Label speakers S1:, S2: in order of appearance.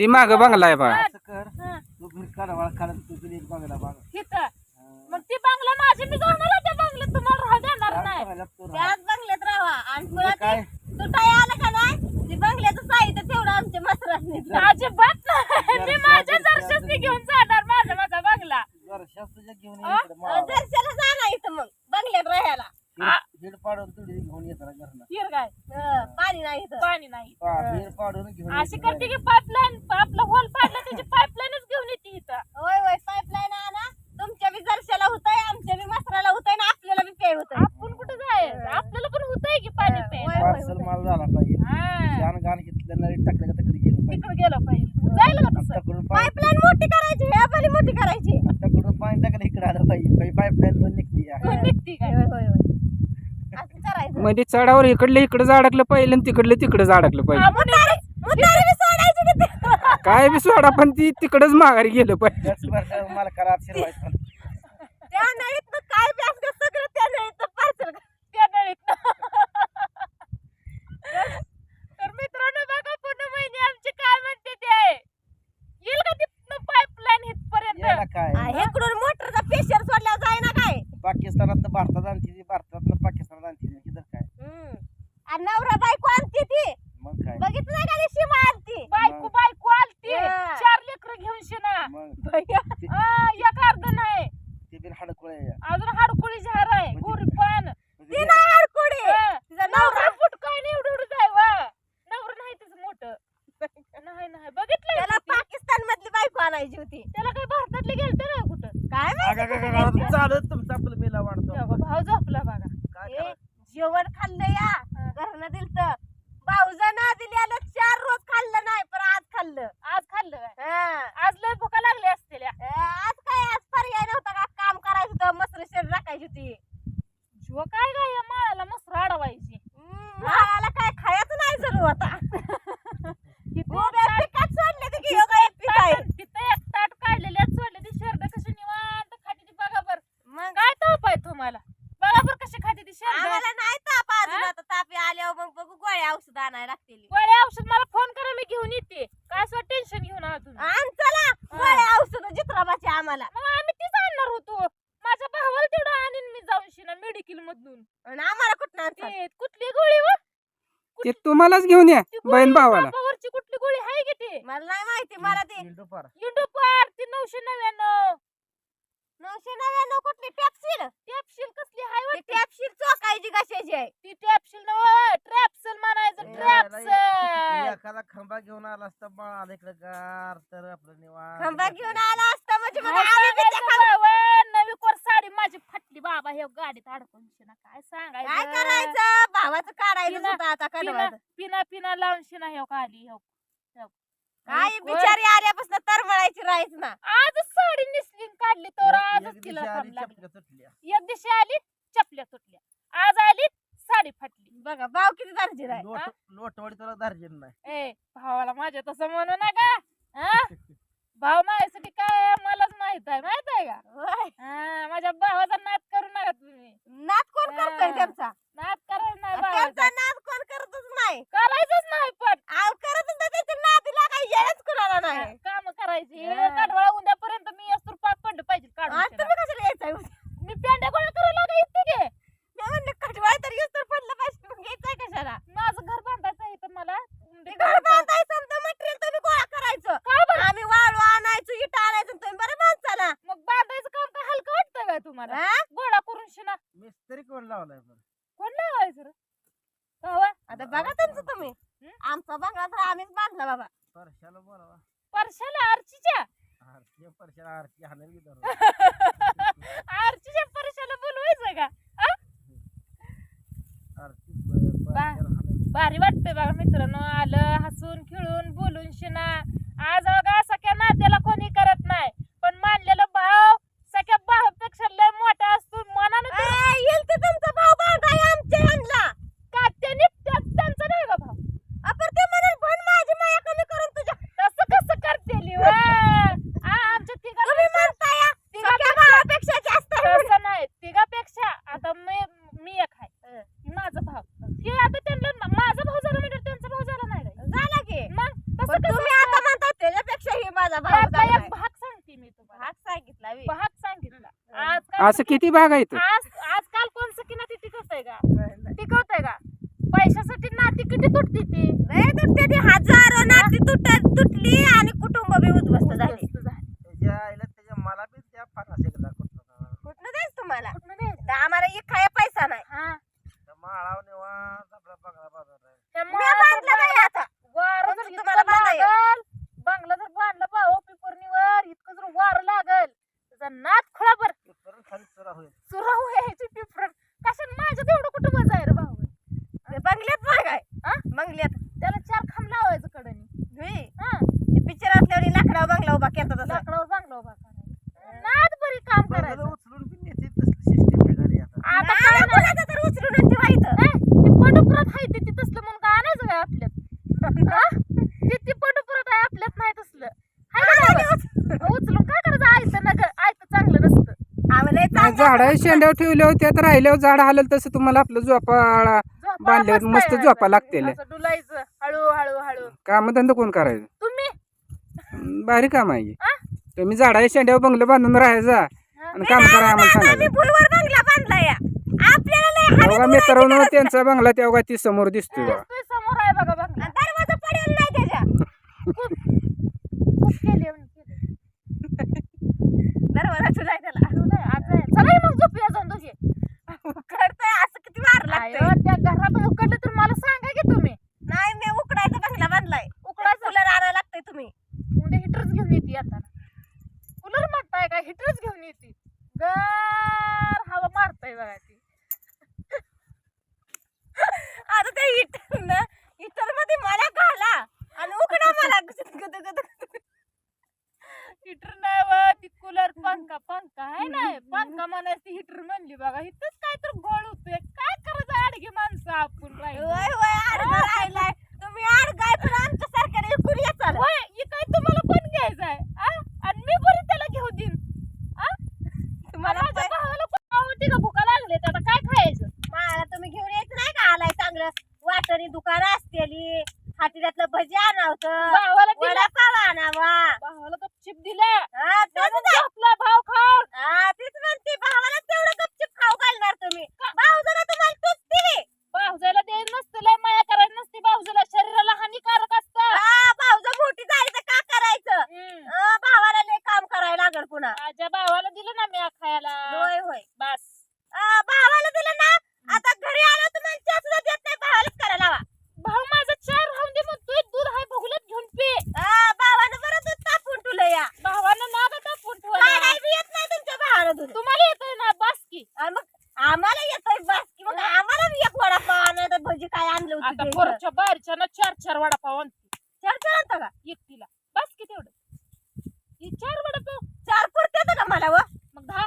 S1: ती माग बंगला आहे बा.
S2: कर.
S3: हं.
S2: तू घरी काढा काढा तू तुला एक बघला बघ.
S3: तिथं मग ती बंगला माझी मी जाणार त्या बंगल्यात. तुम्हाला राहू देणार नाही.
S4: त्याच बंगल्यात राहा आणि पुन्हा
S2: काय?
S4: तुटाय आलं का नाही? ते बंगल्याचं साहित्य तेवढं आमच्या मसरात
S3: अजिबात नाही. मी माझ्या घेऊन जाणार माझा बंगला.
S2: घेऊन ये
S3: अं?
S2: इकडे मावा.
S4: दर्शनाला जाणार इथं मग. बंगल्यात राहायला.
S2: हिड- हिड पाडून तुझी घेऊन येत घरनं.
S3: हिर काय?
S4: हं, पाणी नाही इथं.
S3: पाणी नाही.
S2: पा- हिड पाडून घेऊन
S3: अशी
S2: येत
S3: करते की पाईपलाईन आपला होल पाडला त्याची पाईपलाईनच घेऊन येते इथं
S4: होय होय पाईपलाईन आणा तुमच्या बी दर्शाला होतंय आमच्या बी मसराला होतंय ना आपल्याला बी पेय होतंय
S3: आपण कुठं जायचं आपल्याला पण होतंय की पाणी प्यायला
S2: पार्सल माल झाला पाहिजे
S3: हा.
S2: छान गाण घेतलं नळी टाकलं का तिकडे गेलं पाहिजे
S3: तिकडे गेलं पाहिजे जायला का तसं
S2: आताकडून पाय
S4: पाईपलाईन मोठी करायची ह्या पण मोठी करायची
S2: आताकडून पाणी टाकलं इकडे पाहिजे पाईपलाईन पण निघते या.
S3: कोण निघती काय
S4: होय होय होय. असं करायचं
S1: मध्ये चढावर इकडले इकडे अडकलं पाहिजे आणि तिकडले तिकडे अडकलं पाहिजे
S4: बी सोडायची.
S1: काय बी सोडा पण ती तिकडच माघारी गेलं पाहिजे.
S2: त्याच बरं मला करा
S4: त्या काय बी असलं सगळं त्या नळीतनं पार्सल
S3: त्या नळीत तर मित्रांनो बघा पूर्ण महिने आमची काय म्हणते ते येईल का तिथनं पाईपलाईन इथपर्यंत
S2: याला काय
S4: इकडून मोटरचा प्रेशर सोडल्यावर जाय ना काय
S2: पाकिस्तानात भारतात आणते भारतात पाकिस्तानात आणते इथं काय
S4: हम्म. आणि नवरा बायको आणते ती.
S2: मग काय?
S4: बघितलं नाही का ती शिमा आणती?
S3: बायको बायको आलती
S4: हा.
S3: चार लेकर घेऊन शिना.
S2: मग?
S3: आ, एक अर्ध नाही.
S2: ते बिन हाडकुळे
S3: अजून हाडकुळी झार आहे गुरी पण.
S4: ती नाही अडकुडी
S3: हा.
S4: तिचा नवरा
S3: नवरा फुटकाय नाही एवढं एवढं जाय वा. नवरा नाही तिचं मोठं. नाही नाही. बघितलं
S4: त्याला पाकिस्तान मधली बायको आणायची होती.
S3: त्याला काही भारतातले गेलते ना कुठं?
S4: काय माहिती?
S2: चालत तुमचा आपलं मेला वाढतो.
S3: तेव्हा भाव झोपला बघा
S2: काय
S4: ए,
S2: करायचं?
S4: जेवण खाल्लं या घरनं दिलत भाऊजानं दिल्याला चार रोज खाल्लं नाही पण आज खाल्लं
S3: आज खाल्लं काय
S4: हं.
S3: आज लय भुका लागली असतील या.
S4: अं, आज काय आज पर्याय नव्हता का काम करायचं होतं मसर शेड राखायची होती
S3: जीव काय काय या माळाला मस्त अडवायची
S4: हम्म, मला काय खायचं नाही जरूर आता
S3: किती
S4: उभ्या पिकात सोडले ते की योगा एक पीक आहे
S3: ताट- तिथं एक ताट काढलेले सोडले ती शर्ट कशी निवांत खाती ती बघा बर
S4: मग
S3: काय ताप आहे तुम्हाला बघा बर कशी खाती ती शर्ट
S4: आम्हाला नाही ताप अजून
S3: हा?
S4: आता ताप आल्यावर मग बघू गोळ्या औषध आणायला लागतील
S3: गोळ्या औषध मला फोन करा मी घेऊन येते टेन्शन घेऊन आहात तुम्ही.
S4: आण चला गोळ्या औषध जित्राबाची आम्हाला.
S3: मग आम्ही तीच आणणार होतो. माझ्या भावाला तेवढं आणीन मी जाऊन शिना मेडिकल मधून.
S4: आणि आम्हाला कुठं आणतात?
S3: ते कुठली गोळी व?
S1: ते तुम्हालाच घेऊन या
S3: ती गोळी?
S1: बहीण भावाला.
S3: बापावरची कुठली गोळी आहे की ती?
S4: मला नाही माहिती मला ते
S2: इंडो पार.
S3: युट्यूब वर ती नऊशे नव्याण्णव.
S4: नऊशे नव्याण्णव कुठली टॅप्सिल
S3: टॅपशील कसली? हाय
S4: ती चोकायची कशाची आहे?
S3: ती टॅपशील नव ट्रॅप्सल म्हणायचं ट्रॅप्सल
S2: एखादा खंबा घेऊन आला असता बाळाला इकडे गार तर आपलं निवांत
S4: खंबा घेऊन आला असता म्हणजे मग
S3: काय
S4: आम्ही बी त्या
S3: सांगायचं बाबा, नवी कोर साडी माझी फाटली. बाबा हे गाडीत अडकून शिना. काय
S4: काय
S3: सांगायचं
S4: करायचं? भावाचं काढायचं
S3: पिना-
S4: सुद्धा आता
S3: पिना
S4: कडवायचं
S3: पिना पिना लावून शिना हे खाली हे कोण?
S4: बिचारी आल्यापासून तरमळायची राहायच ना.
S3: आजच साडी निसली काढली तर आजच तिला लागली
S2: तुटल्या.
S3: एक दिवशी आली चपल्या तुटल्या. आज आली साडी फाटली.
S4: बघा भाव किती दर्जीर आहे.
S2: लोट लोटवाडी तुला दार्जिन नाही.
S3: ए भावाला माझ्या तसं म्हणू नका. हा? भाव माझ्यासाठी काय आहे मलाच माहीत आहे माहीत आहे का?
S4: होय.
S3: हा, माझ्या भावाचा नाद करू नका तुम्ही
S4: नाद कोण करतोय
S3: हा.
S4: त्यांचा
S3: नाद करायला नाही
S4: त्यांचा
S3: भावाचा
S4: नाद कोण करतच नाही
S3: करायचंच नाही पण
S4: आव करतच नाही त्यांच्या नादीला काही येणच कुणाला नाही
S3: काम करायची
S4: हा.
S3: काढवाळा उद्यापर्यंत मी असतो पाच पडलं पाहिजे
S4: आणि
S3: काढून
S4: तुम्ही कशाला यायचंय
S3: मी पेंड्या गोळा करायला लागा येते गे
S4: मी म्हणलं कटवाळ तर येऊस तर पडलं पाहिजे मग यायचंय कशाला
S3: माझं घर बांधायचं आहे तर मला
S4: ते घर बांधायचं समजा मटेरियल तुम्ही गोळा करायचं
S3: काय बरं?
S4: आम्ही वाळू आणायचो इट आणायचं तुम्ही बरं माणसाला
S3: मग बांधायचं काम काय हलकं वाटतं का तुम्हाला
S4: हा?
S3: गोळा करून शिना
S2: मिस्त्री कोण लावलाय बरं
S3: कवा?
S4: आता बघा तुमचं तुम्ही
S3: हं?
S4: आमचा बंगला तर आम्हीच बांधला बाबा
S2: परशाला बोलावा
S3: परशाला आरचीच्या
S2: आरती परशाला आरती हाणेल की धरून.
S3: परशाला बोलवायचं का आ?
S2: आरती प- परशाला हाणेल.
S3: भारी वाटतंय बघा मित्रांनो आलं हसून खेळून बोलून शिना आज बघा सख्या नात्याला कोणी करत नाही पण मानलेला भाव सख्या भावापेक्षा लय मोठा असतो मनानं ते-
S4: ए, येईल ते तुमचा भाऊ बांधाय आमच्या ह्यांना
S3: का त्याने त्या- त्यांचा नाही का भाव
S4: आपण ते म्हणेल पण माझी माया कमी करून तुझ्या
S3: तसं कसं करतेली वा? आ, आमच्या तिघा
S4: तुम्ही म्हणताय या,
S3: तिघा
S4: सख्या भावापेक्षा जास्त आहे म्हणून.
S3: तसं नाही तिघापेक्षा आता मी मी एक आहे ही माझा भाव हे आता त्यांना माझा भाव झाला म्हणजे त्यांचा भाव झाला नाही का?
S4: झाला की
S3: मग
S4: भाऊ
S3: त्यातला
S4: चांगला
S3: एक
S4: आहे.
S3: भाग सांगते मी तुम्हाला
S4: भाग सांगितला बी.
S3: भाग सांगितला आजकाल
S1: असं किती भाग आहेत?
S3: आज आजकाल कोण सकी नाती टिकवतंय का? टिकवतंय का? पैशासाठी नाती किती तुटती ती?
S4: लय तुटते ती. हजारो नाती तुट तुटली आणि कुटुंब बी उद्ध्वस्त झाले
S3: उद्ध्वस्त झाली.
S2: त्याच्या आईला त्याच्या मला बी त्या
S4: कुठनं द्यायचं तुम्हाला?
S3: कुठनं द्यायचं?
S4: तर आम्हाला एक खाया पैसा नाही.
S3: हा.
S2: माळाव निवांत आपला बंगला बांधला आहे.
S3: त्या
S4: मी
S3: माळावर
S4: बांधलं नाही आता.
S3: वारं जर
S4: तुम्हाला.
S3: लागल, बंगला जर बांधला भाऊ पिपरणीवर इतकं जर वारं लागल त्याचा नाच खोळाभर
S2: ते करून खाली चुरा होईल.
S3: सुरा कशाने? तेवढं कुठं मजा आहे रे भाऊ
S4: ते बंगल्यात भाग आहे
S3: हा?
S4: बंगल्यात
S3: त्याला चार खांब लावायचं कडनी
S4: होय.
S3: हा
S4: ते पिक्चर असल्यावर लाकडा बंगला उभा केला तसा
S3: लाकडावर बांगला उभा करायचा नाद बरी काम
S2: बंगला
S3: करायचं
S2: उचलून बी नेते तसली सिस्टीम आहे घरी आता
S3: आता
S4: नाही,
S3: काय नाही
S4: कोणाचं तर उचलून आणि ठेवायचं
S3: नाही, ती पडुपुरात आहे ते ती तसलं म्हणून का आणायचं काय आपल्यात हा? ती ती पडुपुरात आहे आपल्यात नाही तसलं हाय का नाही बा? उचलून काय करायचं आयतं नग आयतं चांगलं नसतं
S4: आम्हाला हे चांगलं
S1: झाडा शेंड्यावर ठेवल्यावर त्यात राहिल्यावर झाड हालल तसं तुम्हाला आपलं झोपाळा
S3: झोपा
S1: बांधल्यावर
S3: मस्त
S1: झोपा. लागतील.
S3: डुलायचं हळू हळू.
S1: कामधंदा कोण करायचं?
S3: तुम्ही?
S1: भारी काम आहे? तुम्ही झाडा शेंड्यावर बंगलं बांधून राहायचा आणि काम करा आम्हाला
S4: आम्ही
S1: सांगायचं. मित्रांनो
S4: गरज
S1: त्यांचा बंगला तेव्हा ती समोर दिसतोय बा
S3: दिसतोय समोर आहे बघा बघा
S4: नाही. दरवाजा पडेल नाही त्याच्या
S3: खूप खूप केली आहे म्हणे, केली.
S4: दरवाजा तुला त्याला
S3: ठेवलंय, आज आहे. चला हे मग झोपूया जाऊन दोघे
S4: करतोय असं किती वार
S3: आयो,
S4: लागतंय
S3: त्या घरात उकडलं तर मला सांगा की तुम्ही
S4: नाही मी उकडायचा बंगला बांधलाय
S3: उकडायचं
S4: कूलर आणायला लागतंय तुम्ही
S3: म्हणजे हिटरच घेऊन येते आता कूलर मारताय का हिटरच घेऊन येते गार हवा मारताय बघा ती
S4: आता त्या हिटर ना हिटरमध्ये मला घाला. आणि उकडा मला.
S3: हिटर नाही व ती कूलर पंखा पंखा आहे ना. पंखा म्हणायची हिटर म्हणली बघा. इथंच काय तर गोळ होतोय काय करायचं आडगी माणसं आपण राहिलो.
S4: होय होय अडगा राहिलाय तुम्ही अडगाय पण आमच्या सरकारने इकडून ये चाल
S3: होय ही काय तुम्हाला पण घ्यायचं आहे आ? आणि मी बरी त्याला घेऊ देईन आ?
S4: तुम्हाला
S3: माझ्या
S4: काय-
S3: भावाला पण आवडते का भुका लागले तर आता काय खायचं
S4: मला तुम्ही घेऊन यायचं नाही का आलाय चांगलं वाटणी दुकान असतेली हातील्यातलं भजी आणावतं
S3: भावाला दिलं.
S4: वडापाव आणावा.
S3: भावाला गपचिप दिलं.
S4: हा, तेच
S3: म्हणून
S4: ना.
S3: झोपला भाव खाऊन.
S4: हा, तेच म्हणते भावाला तेवढं गपचिप खाऊ घालणार तुम्ही. भाऊजाला तुम्हाला तूच दिली.
S3: भावजाला ते नसतं माया करायची नसते. शरीराला हानिकारक असतं.
S4: हा, भाऊजा मोठी झाली तर का करायचं. अं, भावाला लय काम करायला लागल पुन्हा
S3: भावाला दिलं ना मी खायला
S4: होय होय
S3: बस
S4: अं, भावाला दिलं ना आता घरी आलं तुम्हाला चहा सुद्धा देत नाही भावालाच करायला लावा
S3: भाऊ माझा चार राहून दे म्हणतोय दूध हाय बघुलत घेऊन पे
S4: अं, भावानं बरं दूध तापून ठेवलं या
S3: भावानं नाग टाकून ठेवला
S4: काढायला बी येत नाही तुमच्या भावानं दूध
S3: तुम्हाला येतोय ना बस की
S4: अं, मग आम्हाला येतोय बस की मग आम्हाला बी एक वडापाव आणायचं भजी काय आणलं होतं
S3: आता
S4: ते इथं.
S3: पोरच्या बाहेरच्या ना चार चार वडापाव आणते
S4: चार चार आणता का
S3: एकटीला बस की तेवढं
S4: आला व
S3: मग दहा.